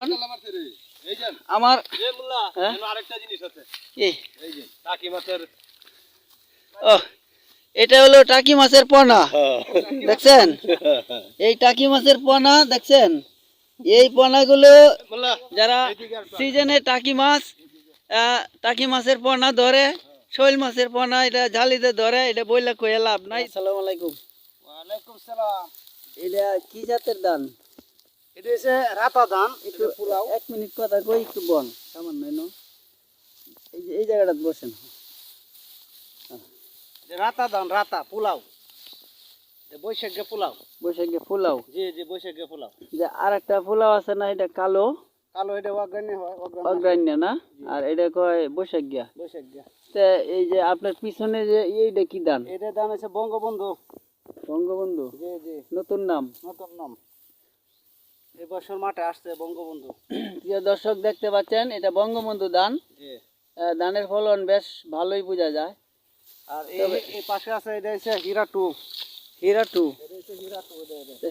আমার হ্যাঁ? এখানে আরেকটা জিনিস আছে। এই এই যে টাকি মাছের এটা হলো টাকি মাছের পোনা। দেখছেন? এই টাকি মাছের পোনা দেখছেন? এই পোনাগুলো যারা। সিজনে টাকি মাছ আহ, টাকি মাছের পোনা ধরে শৈল মাছের পোনা এটা জালিতে ধরে এটা বইলা কয়ে লাভ নাই। আসসালামু আলাইকুম। ওয়ালাইকুম সালাম। এটা কি জাতের ধান? এটা হচ্ছে রাতা ধান একটু এক মিনিট কথা কই একটু বল সামান্য এনো। এই যে এই জায়গাটা বসেন রাতা ধান রাতা পোলাও বৈশাখে পোলাও গিয়ে ফুলাও জি জি বৈশাখে পোলাও যে আর একটা ফুলাও আছে না এটা কালো কালো এটা হয় অগ্রাণ্য না আর এটা কয় বৈশাখ গিয়া বৈশাখে তে এই যে আপনার পিছনে যে এইটা কি দান এটা ধান হচ্ছে বঙ্গবন্ধু বঙ্গবন্ধু জি জি নতুন নাম নতুন নাম এই বছর মাঠে আসছে বঙ্গবন্ধু। প্রিয় দর্শক দেখতে পাচ্ছেন এটা বঙ্গবন্ধু জি। আহ, ধানের ফলন বেশ ভালোই বোঝা যায়। আর এই পাশে আছে এটা হচ্ছে Heera two. Heera two.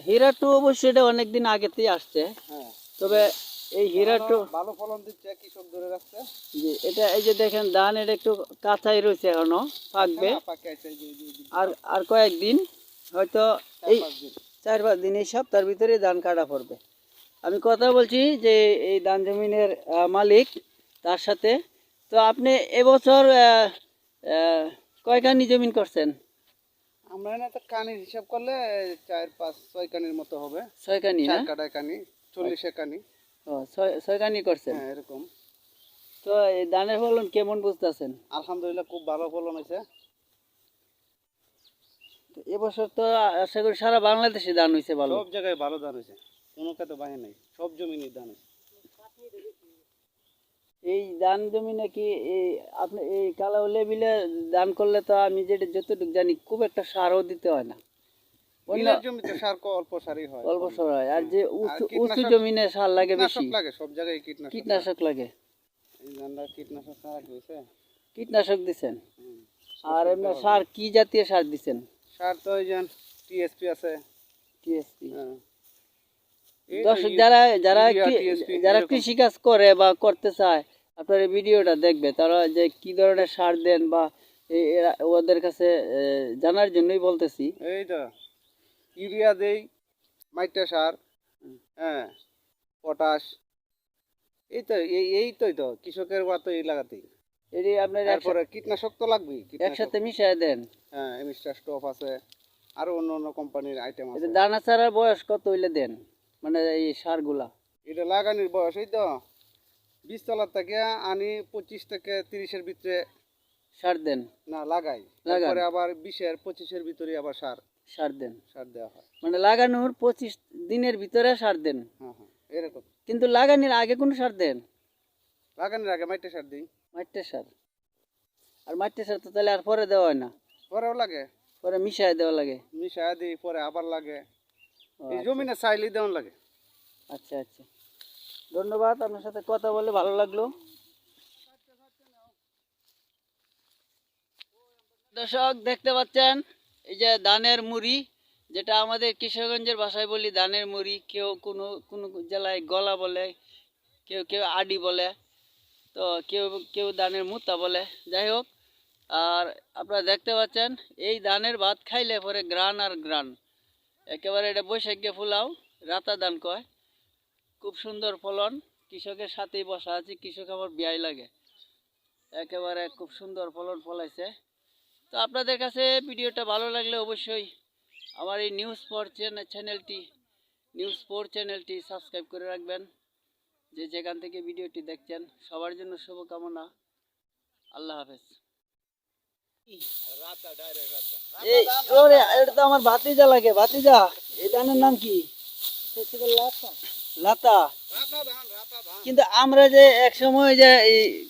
Heera two অবশ্যই এটা অনেকদিন আগেতেই আসছে। হ্যাঁ। তবে এই হীরা টু ভালো ফলন দিচ্ছে কৃষক ধরে রাখছে যে এটা এই যে দেখেন ধান এটা একটু কাঁচাই রয়েছে এখনও পাকবে। জি, জি, জি। আর আর কয়েকদিন হয়তো এই। চার পাঁচ দিন এই সপ্তাহের ভিতরে ধান কাটা পড়বে। আমি কথা বলছি যে এই ধান জমিনের মালিক তার সাথে। তো আপনি এবছর কয়খানি জমিন করছেন? আমরা না তো কানির হিসাব করলে চার পাঁচ ছয় কানির মতো হবে। ছয়খানি না? চার কাটায় কানি চল্লিশে কানি। ও ছয় ছয়খানি করছেন? হ্যাঁ এরকম। তো এই ধানের ফলন কেমন বুঝতেছেন? আলহামদুলিল্লাহ খুব ভালো ফলন হয়েছে। এবছর তো আশা করি সারা বাংলাদেশে ধান হয়েছে ভালো। সব জায়গায় ভালো ধান হয়েছে। কোনো কাতে বাইরে নাই সব জমিনের ধান এই ধান জমি নাকি এই আপনি এই কালো লেবিলে ধান করলে তো আমি যেটা যতটুকু জানি খুব একটা সারও দিতে হয় না। জমিতে সার অল্প সারই হয়। অল্প সার হয় আর যে উঁচু কীটনাশক- জমিনে সার লাগে বেশি। কীটনাশক লাগে সব জায়গায় কীটনাশক কীটনাশক লাগে। এই ধানটা কীটনাশক ছাড়া কি কীটনাশক দিছেন? আর এমনি সার। কি জাতীয় সার দিছেন? সার তো ওই টিএসপি আছে। টিএসপি হ্যাঁ। তো দর্শক যারা যারা যারা কৃষি কাজ করে বা করতে চায় আপনার এই ভিডিওটা দেখবে। তারা যে কি ধরনের সার দেন বা ওদের কাছে জানার জন্যই বলতেছি। এই তো ইউরিয়া দেই মাইটা সার হ্যাঁ পটাশ এই তো এই তোই তো কৃষকের বা তো এই লাগাতেই। এটি আপনার তারপরে কীটনাশক তো লাগবেই কীটনাশক। একসাথে মিশিয়ে দেন। হ্যাঁ এমিস্টার স্টপ আছে আরও অন্য অন্য কোম্পানির আইটেম আছে। দানা ছাড়ার বয়স কত হইলে দেন? মানে এই সারগুলা। এটা লাগানির বয়স এই তো। বিশ তলার থেকে আনি পঁচিশ থেকে তিরিশের ভিতরে সার দেন। না লাগাই। তারপরে আবার বিশের পঁচিশের ভিতরে আবার সার। সার দেন। সার দেওয়া হয়। মানে লাগানোর পঁচিশ দিনের ভিতরে সার দেন। হ্যাঁ হ্যাঁ এরকম। কিন্তু লাগানোর আগে কোনো সার দেন? লাগানোর আগে মাইটা সার দিই। মাটির সার। আর মাটির সার তো তাহলে আর পরে দেওয়া হয় না। পরেও লাগে। পরে মিশায় দেওয়া লাগে। মিশায় দিই পরে আবার লাগে। এই জমিনে চাইলেই দেওয়ান লাগে। আচ্ছা আচ্ছা। ধন্যবাদ আপনার সাথে কথা বলে ভালো লাগল। দর্শক দেখতে পাচ্ছেন এই যে ধানের মুড়ি যেটা আমাদের কিশোরগঞ্জের ভাষায় বলি ধানের মুড়ি কেউ কোনো কোনো জেলায় গলা বলে কেউ কেউ আডি বলে তো কেউ কেউ ধানের মুতা বলে। যাই হোক আর আপনারা দেখতে পাচ্ছেন এই ধানের ভাত খাইলে পরে গ্রান আর গ্রান। একেবারে এটা বৈশাখে ফুলাও রাতা ধান কয়। খুব সুন্দর ফলন, কৃষকের সাথেই বসা আছে, কৃষক আমার বিয়াই লাগে। একেবারে খুব সুন্দর ফলন ফলাইছে। তো আপনাদের কাছে ভিডিওটা ভালো লাগলে অবশ্যই আমার এই নিউজ ফোর চ্যানেলটি নিউজ ফোর চ্যানেলটি সাবস্ক্রাইব করে রাখবেন। যে যেখান থেকে ভিডিওটি দেখছেন, সবার জন্য শুভকামনা। আল্লাহ হাফেজ। এই ওরে এটা তো আমার ভাতিজা লাগে ভাতিজা। এই ধানের নাম কি? লাতা কিন্তু আমরা যে এক সময় যে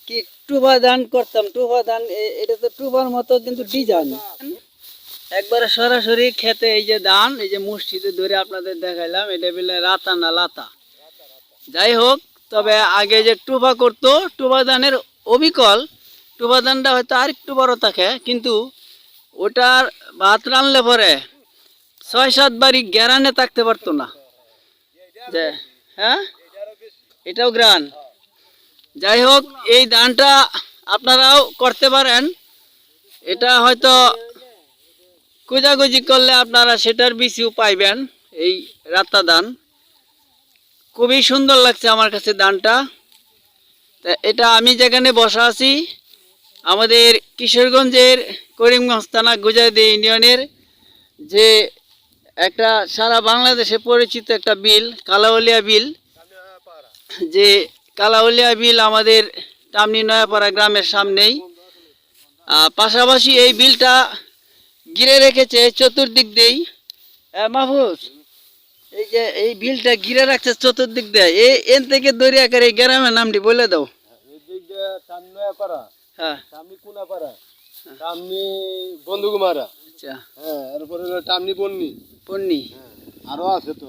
কি টুবা ধান করতাম টুবা ধান এটা তো টুবার মতো কিন্তু ডিজাইন একবারে সরাসরি খেতে এই যে ধান এই যে মুষ্টিতে ধরে আপনাদের দেখাইলাম এটা বলে রাতা না লাতা। যাই হোক তবে আগে যে টুবা করতো টুবা ধানের অবিকল টুবা ধানটা হয়তো আর একটু বড় থাকে, কিন্তু ওটার ভাত রানলে পরে ছয়, সাত বাড়ি গ্যারানে থাকতে পারতো না। যে হ্যাঁ? এটাও গ্রান। যাই হোক, এই দানটা আপনারাও করতে পারেন। এটা হয়তো খোঁজাখুঁজি করলে আপনারা সেটার বিচিও পাইবেন, এই রাত্তা দান খুবই সুন্দর লাগছে আমার কাছে দানটা এটা আমি যেখানে বসা আছি আমাদের কিশোরগঞ্জের করিমগঞ্জ থানা গুজাদি ইউনিয়নের যে একটা সারা বাংলাদেশে পরিচিত একটা বিল, কালাউলিয়া বিল, যে কালাউলিয়া বিল আমাদের টামনি নয়াপাড়া গ্রামের সামনেই। পাশাপাশি এই বিলটা ঘিরে রেখেছে চতুর্দিক দিয়েই। মাহফুজ, এই যে এই বিলটা ঘিরে রাখছে চতুর্দিক দিয়ে। এই এন থেকে দরিয়া করে গ্রামের নামটি বলে দাও। হ্যাঁ। টামনি কোনাপাড়া। টামনি বন্ধুকুমারা। আচ্ছা। হ্যাঁ এরপরে টামনি বন্নি পন্নি? আরও আছে তো।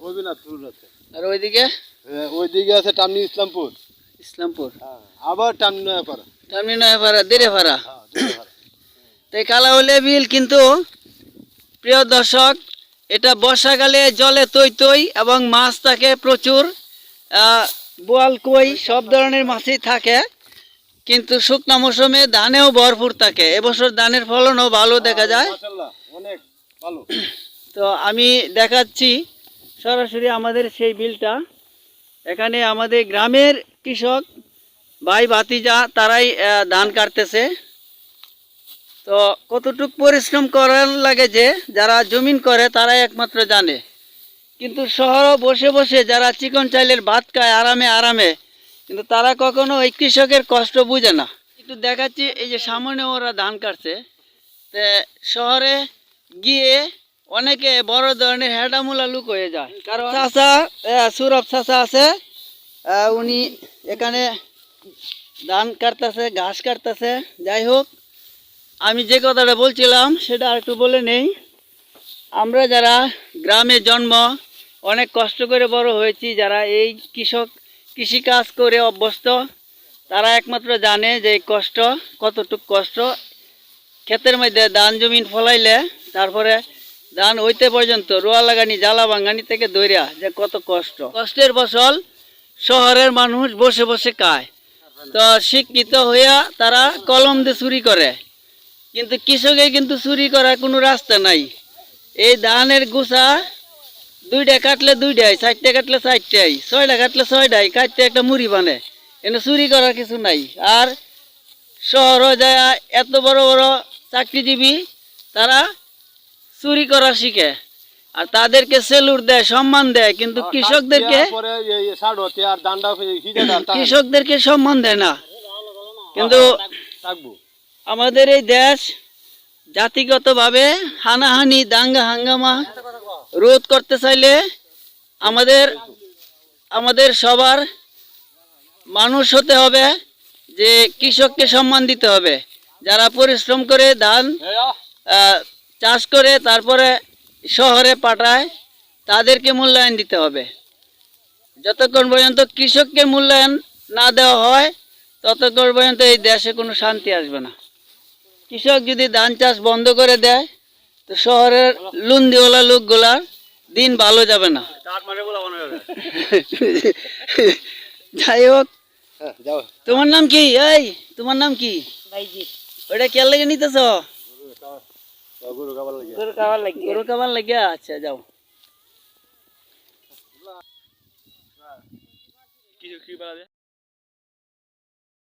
গোবিনাথপুর আছে। আর ওইদিকে? হ্যাঁ, ওইদিকে আছে টামনি ইসলামপুর। ইসলামপুর? হ্যাঁ, আবার টামনি নয়াপাড়া। টামনি নয়াপাড়া দেরেপাড়া হ্যাঁ। তাই বিল কিন্তু প্রিয় দর্শক এটা বর্ষাকালে জলে তৈ তৈ এবং মাছ থাকে প্রচুর। বোয়াল কই সব ধরনের মাছই থাকে। কিন্তু শুকনা মৌসুমে ধানেও ভরপুর থাকে। এবছর ধানের ফলনও ভালো দেখা যায়। অনেক তো আমি দেখাচ্ছি সরাসরি আমাদের সেই বিলটা। এখানে আমাদের গ্রামের কৃষক ভাই ভাতিজা তারাই ধান কাটতেছে। তো কতটুক পরিশ্রম করার লাগে যে যারা জমিন করে তারাই একমাত্র জানে। কিন্তু শহরে বসে বসে যারা চিকন চাইলের ভাত খায় আরামে আরামে কিন্তু তারা কখনো ওই কৃষকের কষ্ট বুঝে না। একটু দেখাচ্ছি এই যে সামনে ওরা ধান কাটছে। তে শহরে গিয়ে অনেকে বড় ধরনের হেডামুলা লুক হয়ে যায়। কারণ চাষা সুরভ চাষা আছে। উনি এখানে ধান কাটতেছে ঘাস কাটতেছে। যাই হোক আমি যে কথাটা বলছিলাম সেটা আর একটু বলে নেই। আমরা যারা গ্রামে জন্ম অনেক কষ্ট করে বড় হয়েছি যারা এই কৃষক কৃষিকাজ করে অভ্যস্ত, তারা একমাত্র জানে যে কষ্ট, কতটুক কষ্ট। ক্ষেতের মধ্যে ধান, জমিন ফলাইলে তারপরে ধান হইতে পর্যন্ত রোয়া লাগানি জ্বালা ভাঙানি থেকে দৈরা যে কত কষ্ট। কষ্টের ফসল, শহরের মানুষ বসে বসে খায়। তো শিক্ষিত হইয়া তারা কলম দিয়ে চুরি করে। কিন্তু কৃষকের কিন্তু চুরি করার কোনো রাস্তা নাই। এই ধানের গুছা দুইটা কাটলে দুইটাই চারটে কাটলে চারটাই ছয়টা কাটলে ছয়টাই কাটতে একটা মুড়ি বানে। এনে চুরি করার কিছু নাই। আর শহর যায় এত বড় বড় চাকরিজীবী তারা চুরি করা শিখে। আর তাদেরকে সেলুট দেয় সম্মান দেয় কিন্তু কৃষকদেরকে কৃষকদেরকে সম্মান দেয় না। কিন্তু আমাদের এই দেশ জাতিগতভাবে হানাহানি দাঙ্গা হাঙ্গামা রোধ করতে চাইলে আমাদের আমাদের সবার মানুষ হতে হবে যে কৃষককে সম্মান দিতে হবে। যারা পরিশ্রম করে ধান চাষ করে তারপরে শহরে পাঠায়, তাদেরকে মূল্যায়ন দিতে হবে। যতক্ষণ পর্যন্ত কৃষককে মূল্যায়ন না দেওয়া হয়, ততক্ষণ পর্যন্ত এই দেশে কোনো শান্তি আসবে না। কৃষক যদি ধান চাষ বন্ধ করে দেয় শহরের লুন্দিওয়ালা লোকগুলার দিন ভালো যাবে না। যাই হোক তোমার নাম কি? এই তোমার নাম কি? ওটা কে লেগে নিতেছ? গরু লাগে। আচ্ছা যাও। কি কি বলা